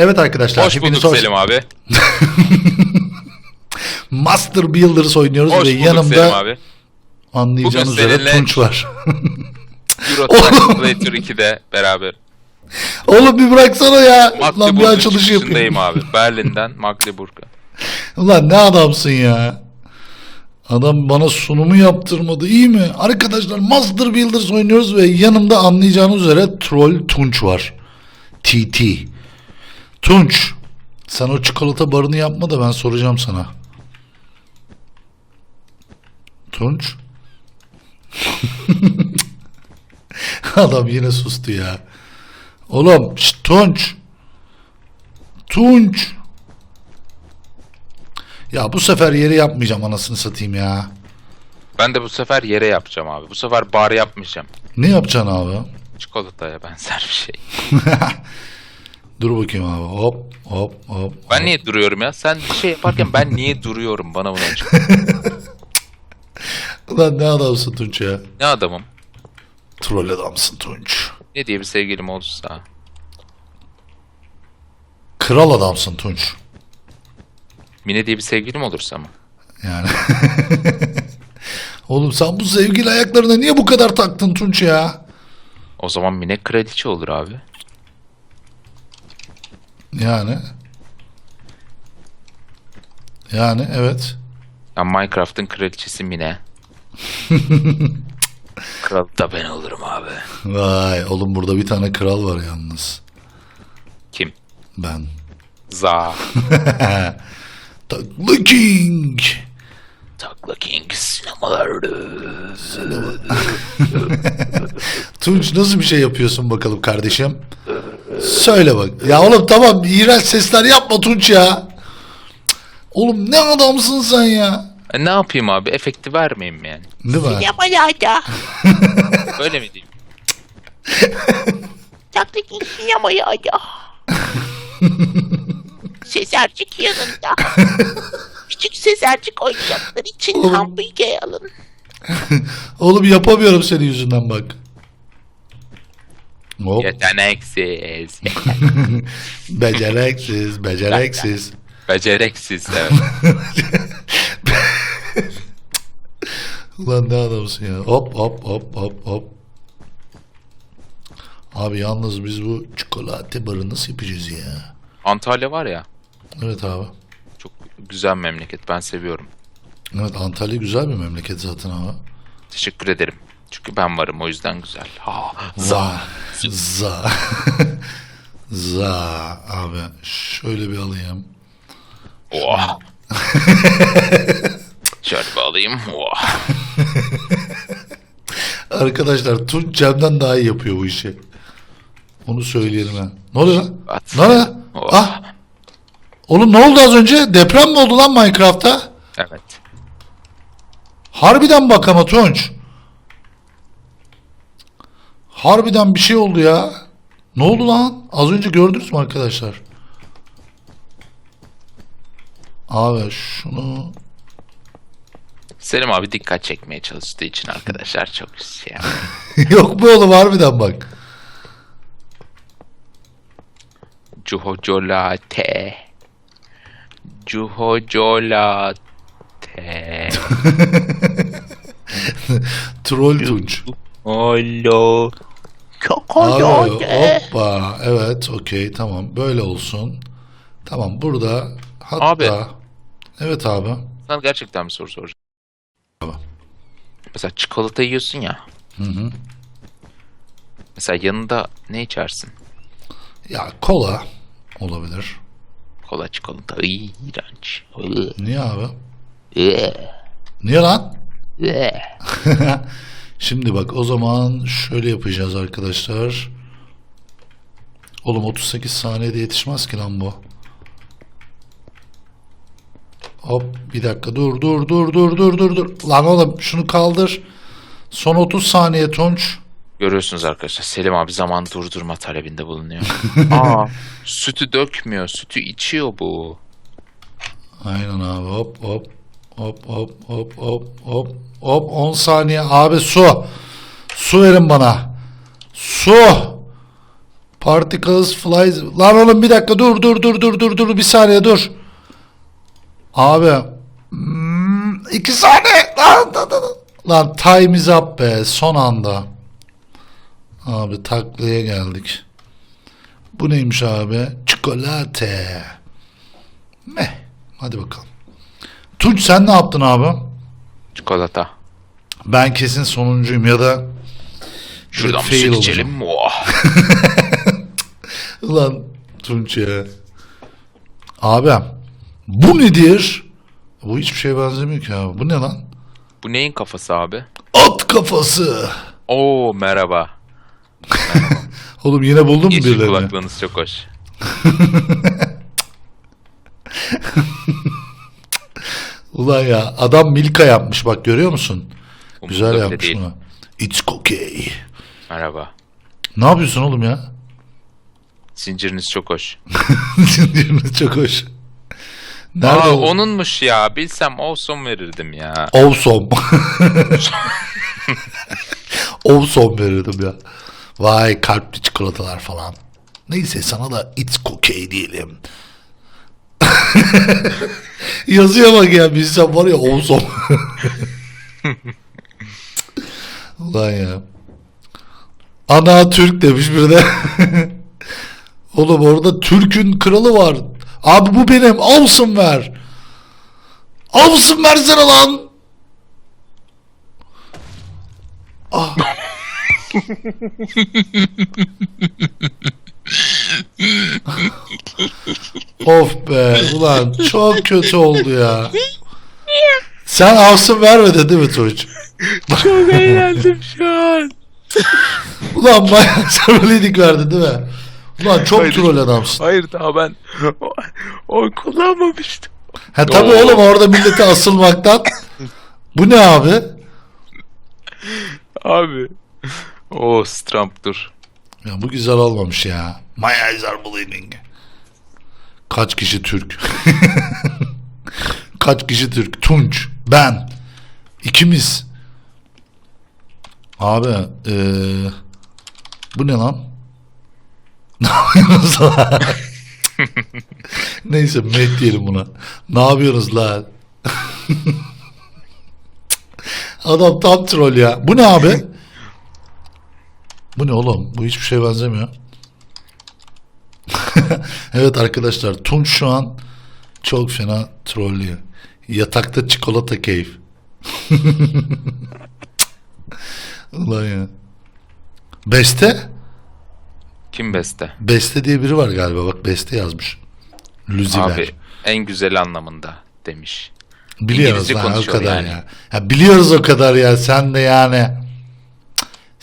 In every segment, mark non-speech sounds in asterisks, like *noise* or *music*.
Evet arkadaşlar Hoş bulduk Selim abi. *laughs* Master Builders oynuyoruz Hoş ve yanımda Selim abi. anlayacağınız Bugün üzere Tunç var. *laughs* Euro *laughs* Simulator 2'de beraber. Oğlum bir bıraksana ya. Lan bir Magdeburg'un açılışı yapayım. abi. Berlin'den Magdeburg'a. Ulan ne adamsın ya. Adam bana sunumu yaptırmadı iyi mi? Arkadaşlar Master Builders oynuyoruz ve yanımda anlayacağınız üzere Troll Tunç var. TT. Tunç. Sen o çikolata barını yapma da ben soracağım sana. Tunç. *laughs* Adam yine sustu ya. Oğlum şşt, Tunç. Tunç. Ya bu sefer yeri yapmayacağım anasını satayım ya. Ben de bu sefer yere yapacağım abi. Bu sefer bar yapmayacağım. Ne yapacaksın abi? Çikolataya benzer bir şey. *laughs* Dur bakayım abi. Hop hop hop. Ben niye duruyorum ya? Sen bir şey yaparken ben niye duruyorum? Bana bunu açık. *laughs* Ulan ne adamsın Tunç ya. Ne adamım? Troll adamsın Tunç. Ne diye bir sevgilim olursa. Kral adamsın Tunç. Mine diye bir sevgilim olursa mı? Yani. *laughs* Oğlum sen bu sevgili ayaklarına niye bu kadar taktın Tunç ya? O zaman Mine kraliçe olur abi. Yani. Yani evet. Ya Minecraft'ın kraliçesi Mine. *laughs* Kral da ben olurum abi. Vay oğlum burada bir tane kral var yalnız. Kim? Ben. Za. *laughs* The King. Takla King sinemalarda. *laughs* Tunç nasıl bir şey yapıyorsun bakalım kardeşim? Söyle bak. Ya oğlum tamam iğrenç sesler yapma Tunç ya. Oğlum ne adamsın sen ya. E, ne yapayım abi? Efekti vermeyeyim mi yani? Değil mi? Yamalada. Öyle mi diyeyim? Taktik yamalada. *laughs* Sezercik yanında. *laughs* Küçük Sezercik oyuncaklar için Oğlum. hamburger alın. *laughs* Oğlum yapamıyorum senin yüzünden bak. Hop. Yeteneksiz. *laughs* Becereksiz, becereksiz. Becereksiz evet. *laughs* Ulan ne adamsın ya. Hop hop hop hop hop. Abi yalnız biz bu çikolata barı nasıl yapacağız ya? Antalya var ya. Evet abi. Çok güzel memleket. Ben seviyorum. Evet Antalya güzel bir memleket zaten abi. Teşekkür ederim. Çünkü ben varım o yüzden güzel. Ha, Za. Za. *laughs* Za. Abi şöyle bir alayım. oh. *laughs* Şöyle bir alayım. Oh. *laughs* Arkadaşlar Tunç Cem'den daha iyi yapıyor bu işi. Onu söyleyelim ha. Ne oluyor lan? At. Ne oluyor? Oh. Ah. Oğlum ne oldu az önce? Deprem mi oldu lan Minecraft'ta? Evet. Harbiden bak ama Tunç. Harbiden bir şey oldu ya. Ne oldu lan? Az önce gördünüz mü arkadaşlar? Abi şunu... Selim abi dikkat çekmeye çalıştığı için arkadaşlar çok şey. *laughs* Yok mu oğlum harbiden bak. Cuhocolate. Cuhocolate. *laughs* Troll Tunç. Olo. Abi, Kokoyote. hoppa. Evet okey tamam. Böyle olsun. Tamam burada hatta... Abi. Evet abi. Sana gerçekten bir soru soracağım. Abi. Mesela çikolata yiyorsun ya. Hı hı. Mesela yanında ne içersin? Ya kola olabilir. Kola çikolata. Iy, iğrenç. Niye abi? Niye lan? *laughs* Şimdi bak o zaman şöyle yapacağız arkadaşlar. Oğlum 38 saniyede yetişmez ki lan bu. Hop bir dakika dur dur dur dur dur dur dur. Lan oğlum şunu kaldır. Son 30 saniye Tunç. Görüyorsunuz arkadaşlar Selim abi zaman durdurma talebinde bulunuyor. *laughs* Aa, sütü dökmüyor. Sütü içiyor bu. Aynen abi hop hop hop hop hop hop hop hop 10 saniye abi su. Su verin bana. Su. Particles flies. Lan oğlum bir dakika dur dur dur dur dur dur bir saniye dur. Abi. Hmm, iki saniye. Lan, lan, lan. lan time is up be son anda. Abi taklaya geldik. Bu neymiş abi? Çikolate. Meh. Hadi bakalım. Tunç sen ne yaptın abi? Çikolata. Ben kesin sonuncuyum ya da Şuradan bir fail süt içelim. Oh. *laughs* Ulan Tunç ya. Abi bu nedir? Bu hiçbir şeye benzemiyor ki abi. Bu ne lan? Bu neyin kafası abi? At kafası. Oo merhaba. *laughs* Oğlum yine buldun mu Yeşil birilerini? kulaklığınız çok hoş. *laughs* Ulan ya adam Milka yapmış bak görüyor musun? Umurumda Güzel yapmış değil. bunu. It's okay. Merhaba. Ne yapıyorsun oğlum ya? Zinciriniz çok hoş. *laughs* Siniriniz çok hoş. Nerede Aa, onunmuş ya. Bilsem olsun verirdim ya. Awesome. awesome *laughs* verirdim ya. Vay kalpli çikolatalar falan. Neyse sana da it's okay diyelim. *laughs* Yazıya bak ya bilsem var ya awesome. Ulan ya. Ana Türk demiş bir de. *laughs* Oğlum orada Türk'ün kralı var. Abi bu benim. Awesome ver. Awesome versene lan. Ah. *laughs* of be ulan çok kötü oldu ya. Sen awesome vermedin değil mi Tunç? Çok eğlendim şu an. Ulan bayağı *laughs* söyledik verdin değil mi? Ulan çok Hayır. troll adamsın. Hayır daha ben oy kullanmamıştım. Ha tabii Oo. oğlum orada millete asılmaktan. Bu ne abi? Abi. O Trump dur. Ya bu güzel olmamış ya. My eyes are bleeding. Kaç kişi Türk? *laughs* Kaç kişi Türk? Tunç, ben, ikimiz. Abi, eee, bu ne lan? *laughs* Ne yapıyorsunuz lan? *laughs* Neyse, met diyelim buna. Ne yapıyorsunuz lan? Adam tam troll ya. Bu ne abi? Bu ne oğlum? Bu hiçbir şeye benzemiyor. *laughs* evet arkadaşlar Tunç şu an çok fena trollüyor. Yatakta çikolata keyif. *laughs* Ulan ya. Beste? Kim beste? Beste diye biri var galiba. Bak Beste yazmış. Lüziver. Abi en güzel anlamında demiş. biliyoruz lan o kadar yani. ya. ya. Biliyoruz o kadar ya. Sen de yani.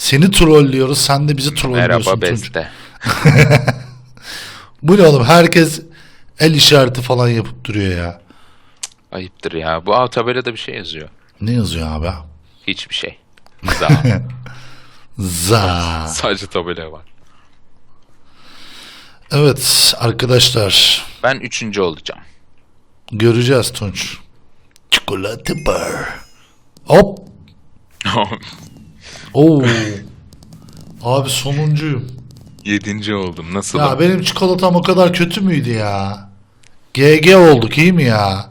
Seni trollüyoruz. Sen de bizi trollüyorsun Merhaba beste. *laughs* Bu ne oğlum? Herkes el işareti falan yapıp duruyor ya. Ayıptır ya. Bu aa, tabelada bir şey yazıyor. Ne yazıyor abi? Hiçbir şey. Za. *laughs* Za. *laughs* Sadece tabela var. Evet arkadaşlar. Ben üçüncü olacağım. Göreceğiz Tunç. Çikolata bar. Hop. Oo. Abi sonuncuyum. Yedinci oldum. Nasıl? Ya benim çikolatam o kadar kötü müydü ya? GG olduk iyi mi ya?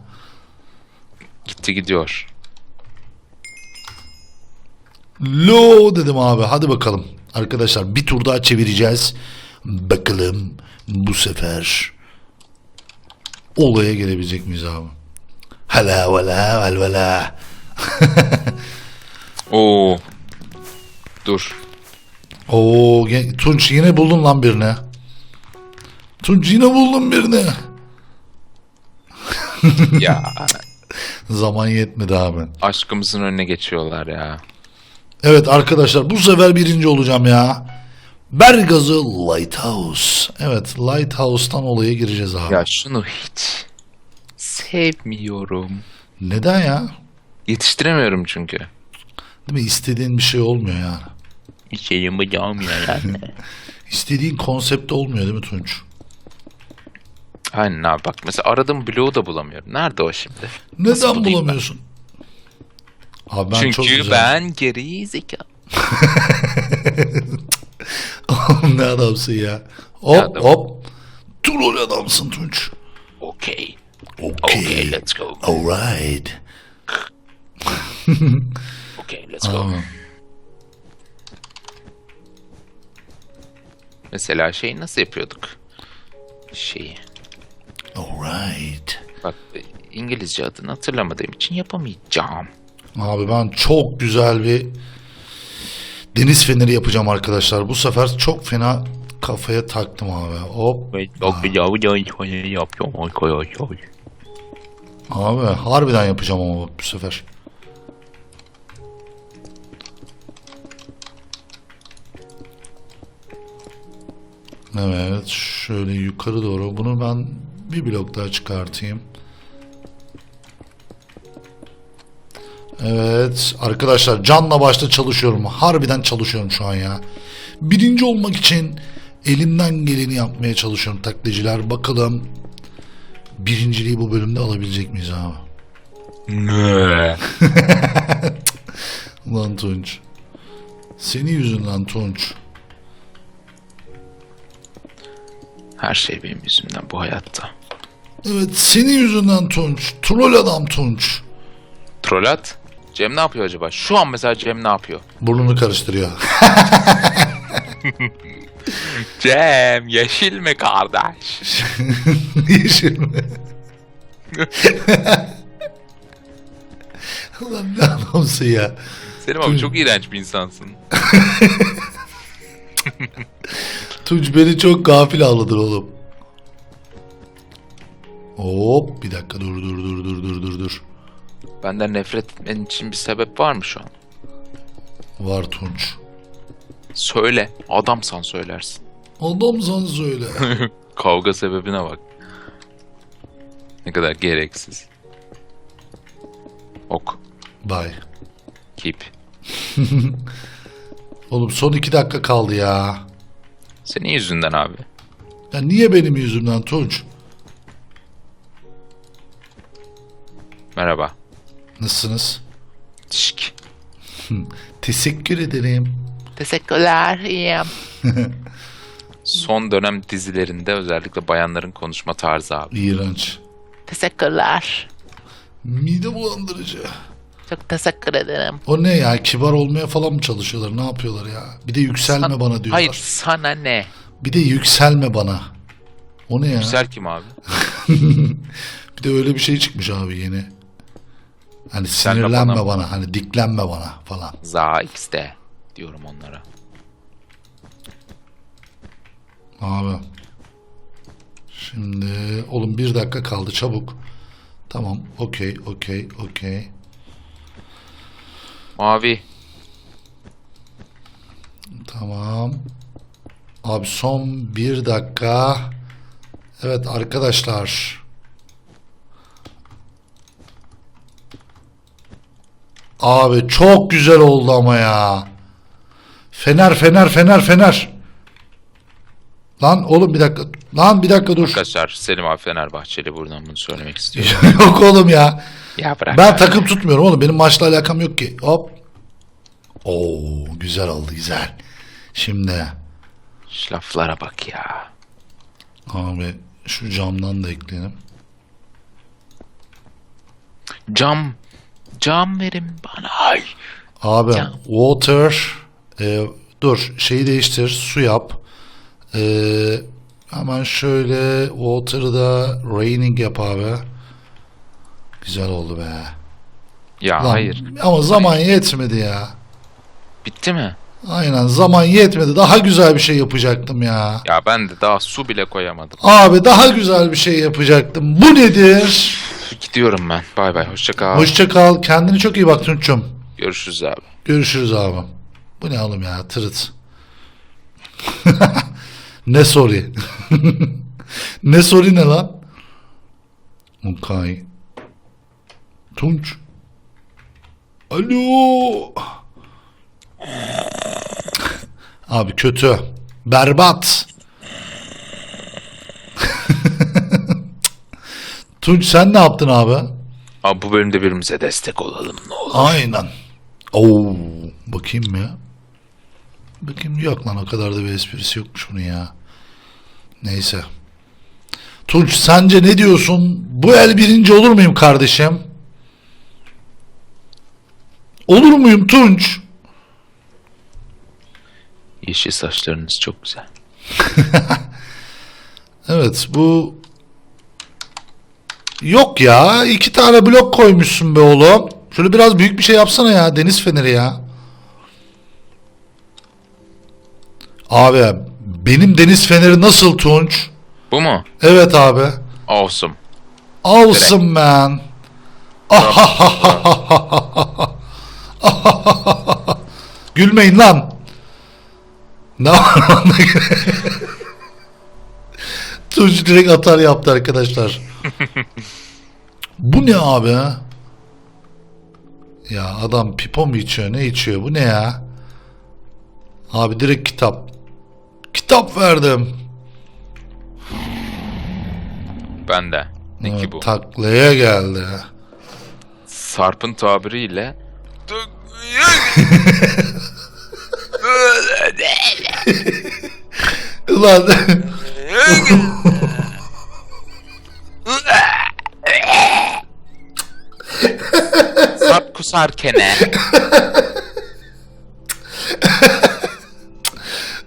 Gitti gidiyor. Lo dedim abi. Hadi bakalım. Arkadaşlar bir tur daha çevireceğiz. Bakalım bu sefer olaya gelebilecek miyiz abi? Hala vala val vala. Oo. Dur. Oo Tunç yine buldun lan birini. Tunç yine buldun birini. *laughs* ya Zaman yetmedi abi. aşkımızın önüne geçiyorlar ya. Evet arkadaşlar bu sefer birinci olacağım ya. Bergazı Lighthouse. Evet Lighthouse'tan olaya gireceğiz abi. Ya şunu hiç sevmiyorum. Neden ya? Yetiştiremiyorum çünkü. Değil mi? İstediğin bir şey olmuyor yani. Bir şeyim yapamıyor yani. *laughs* İstediğin konsept olmuyor değil mi Tunç? Aynen abi bak mesela aradığım bloğu da bulamıyorum. Nerede o şimdi? Nasıl Neden bulayım bulamıyorsun? Abi ben çok Çünkü güzel. ben geri zeka. *laughs* ne adam adamsın ya. Hop Ya adam- hop. Troll adamsın Tunç. Okey. Okay. Okay, let's go. Alright. *laughs* Okay, let's go. Tamam. Mesela şeyi nasıl yapıyorduk? Şeyi. Alright. Bak İngilizce adını hatırlamadığım için yapamayacağım. Abi ben çok güzel bir deniz feneri yapacağım arkadaşlar. Bu sefer çok fena kafaya taktım abi. Hop. Abi harbiden yapacağım ama bak bu sefer. Evet şöyle yukarı doğru bunu ben bir blok daha çıkartayım. Evet arkadaşlar canla başla çalışıyorum. Harbiden çalışıyorum şu an ya. Birinci olmak için elimden geleni yapmaya çalışıyorum taklitçiler. Bakalım birinciliği bu bölümde alabilecek miyiz abi? Ne? Ulan *laughs* Tunç. Senin yüzünden Tunç. Her şey benim yüzümden bu hayatta. Evet senin yüzünden Tunç. Troll adam Tunç. Trolat. Cem ne yapıyor acaba? Şu an mesela Cem ne yapıyor? Burnunu karıştırıyor. *laughs* Cem yeşil mi kardeş? *laughs* Yeşil mi? *laughs* Ulan ne adamsın ya. Selim abi çok iğrenç bir insansın. Tunç beni çok gafil avladın oğlum. Hop bir dakika dur dur dur dur dur dur dur. Benden nefret etmen için bir sebep var mı şu an? Var Tunç. Söyle. Adamsan söylersin. Adamsan söyle. *laughs* Kavga sebebine bak. Ne kadar gereksiz. Ok. Bye. Keep. *laughs* Oğlum son iki dakika kaldı ya. Senin yüzünden abi. Ya niye benim yüzümden Tunç? Merhaba. Nasılsınız? Şşk. Teşekkür ederim. Teşekkürler. İyiyim. *laughs* Son dönem dizilerinde özellikle bayanların konuşma tarzı abi. İğrenç. Teşekkürler. Mide bulandırıcı. Çok teşekkür ederim. O ne ya? Kibar olmaya falan mı çalışıyorlar? Ne yapıyorlar ya? Bir de yükselme San- bana diyorlar. Hayır sana ne? Bir de yükselme bana. O ne ya? Güzel kim abi? *laughs* Bir de öyle bir şey çıkmış abi yeni. Hani Yükselme sinirlenme bana. bana. Hani diklenme bana falan. Za X'de diyorum onlara. Abi. Şimdi oğlum bir dakika kaldı çabuk. Tamam. Okey. Okey. Okey. Mavi. Tamam. Abi son bir dakika. Evet arkadaşlar. Abi çok güzel oldu ama ya. Fener fener fener fener. Lan oğlum bir dakika. Lan bir dakika dur. Arkadaşlar Selim abi Fenerbahçeli buradan bunu söylemek istiyorum. *laughs* Yok oğlum ya. Ya bırak Ben abi. takım tutmuyorum oğlum. Benim maçla alakam yok ki. Hop. Oo güzel oldu güzel. Şimdi Şu laflara bak ya. abi şu camdan da ekleyelim. Cam. Cam verin bana. Ay. Abi Cam. water e, dur şeyi değiştir su yap. E, hemen şöyle water'ı da raining yap abi. Güzel oldu be. Ya Lan, hayır. Ama zaman yetmedi ya. Bitti mi? Aynen zaman yetmedi. Daha güzel bir şey yapacaktım ya. Ya ben de daha su bile koyamadım. Abi daha güzel bir şey yapacaktım. Bu nedir? Gidiyorum ben. Bay bay. Hoşça kal. Hoşça kal. Kendine çok iyi bak Tunç'um. Görüşürüz abi. Görüşürüz abi. Bu ne oğlum ya tırıt. *laughs* ne sorry. *laughs* ne sorry ne lan? Okay. Tunç. Alo. Abi kötü. Berbat. *laughs* Tunç sen ne yaptın abi? Abi bu bölümde birbirimize destek olalım ne olur. Aynen. Oo, bakayım ya? Bakayım yok lan o kadar da bir esprisi yokmuş bunun ya. Neyse. Tunç sence ne diyorsun? Bu el birinci olur muyum kardeşim? Olur muyum Tunç? Yeşil saçlarınız çok güzel. *laughs* Evet bu yok ya iki tane blok koymuşsun be oğlum. Şöyle biraz büyük bir şey yapsana ya deniz feneri ya. Abi benim deniz feneri nasıl Tunç? Bu mu? Evet abi. Awesome. Awesome man. *laughs* *laughs* Gülmeyin lan. Ne var lan? *laughs* Tunç direkt atar yaptı arkadaşlar. Bu ne abi? Ya adam pipo mu içiyor ne içiyor bu ne ya? Abi direkt kitap. Kitap verdim. Ben de. Ne ki bu? Taklaya geldi. Sarp'ın tabiriyle Ulan Sarp kusarkene.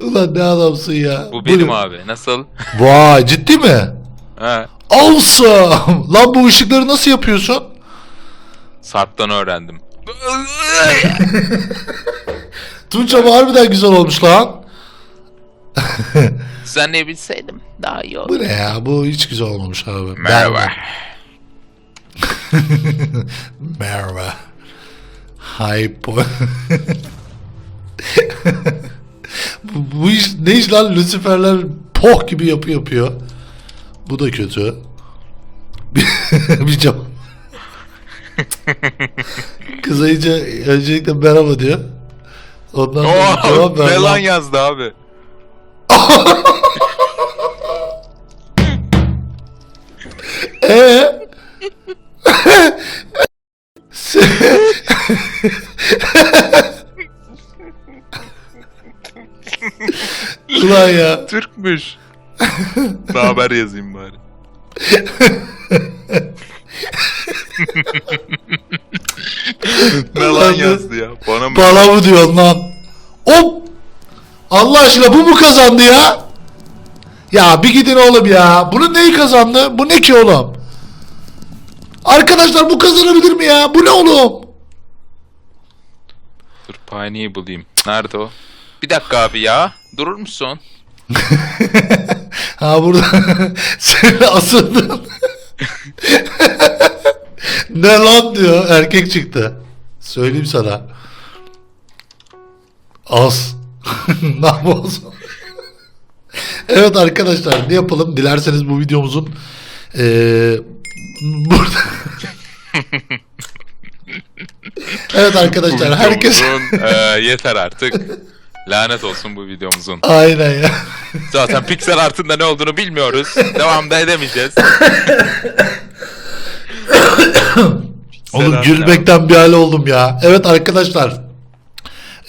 Ulan ne adamsın ya. Bu benim ne? abi. Nasıl? Vay ciddi mi? Ha, Awesome. Lan bu ışıkları nasıl yapıyorsun? Sarp'tan öğrendim. Tunç ama harbiden güzel olmuş lan. *laughs* Sen ne bilseydin. Bilseydim daha iyi olur. Bu ne ya? Bu hiç güzel olmamış abi. Merhaba. *laughs* Merhaba. Hypo. *laughs* bu, bu iş ne iş lan? Luciferler poh gibi yapı yapıyor. Bu da kötü. bir cevap. *laughs* Kız iyice öncelikle merhaba diyor. Ondan sonra Oo, cevap ver ne lan lan. yazdı abi? *laughs* Ee? *laughs* Ulan ya. Türkmüş. ne haber yazayım bari. Ne lan yazdı ya? Bana mı? Bana mı diyorsun lan? Hop! Allah aşkına bu mu kazandı ya? Ya bir gidin oğlum ya. Bunun neyi kazandı? Bu ne ki oğlum? Arkadaşlar bu kazanabilir mi ya? Bu ne oğlum? Dur paniği bulayım. Nerede o? Bir dakika abi ya. Durur musun? *laughs* Ha burada *laughs* sen asıldın. *laughs* ne lan diyor erkek çıktı. Söyleyeyim sana. Az. *laughs* yapalım? evet arkadaşlar ne yapalım? Dilerseniz bu videomuzun eee burada *laughs* Evet arkadaşlar herkes eee, yeter artık. Lanet olsun bu videomuzun. aynen ya. Zaten piksel artında ne olduğunu bilmiyoruz. Devam da edemeyeceğiz. *laughs* Oğlum gülmekten bir hal oldum ya. Evet arkadaşlar.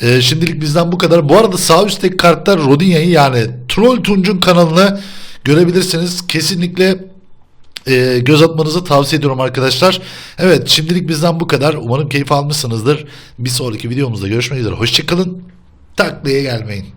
Ee, şimdilik bizden bu kadar. Bu arada sağ üstteki kartlar Rodinya'yı yani Troll Tunç'un kanalını görebilirsiniz. Kesinlikle e, göz atmanızı tavsiye ediyorum arkadaşlar. Evet şimdilik bizden bu kadar. Umarım keyif almışsınızdır. Bir sonraki videomuzda görüşmek üzere. Hoşçakalın. Taklaya gelmeyin.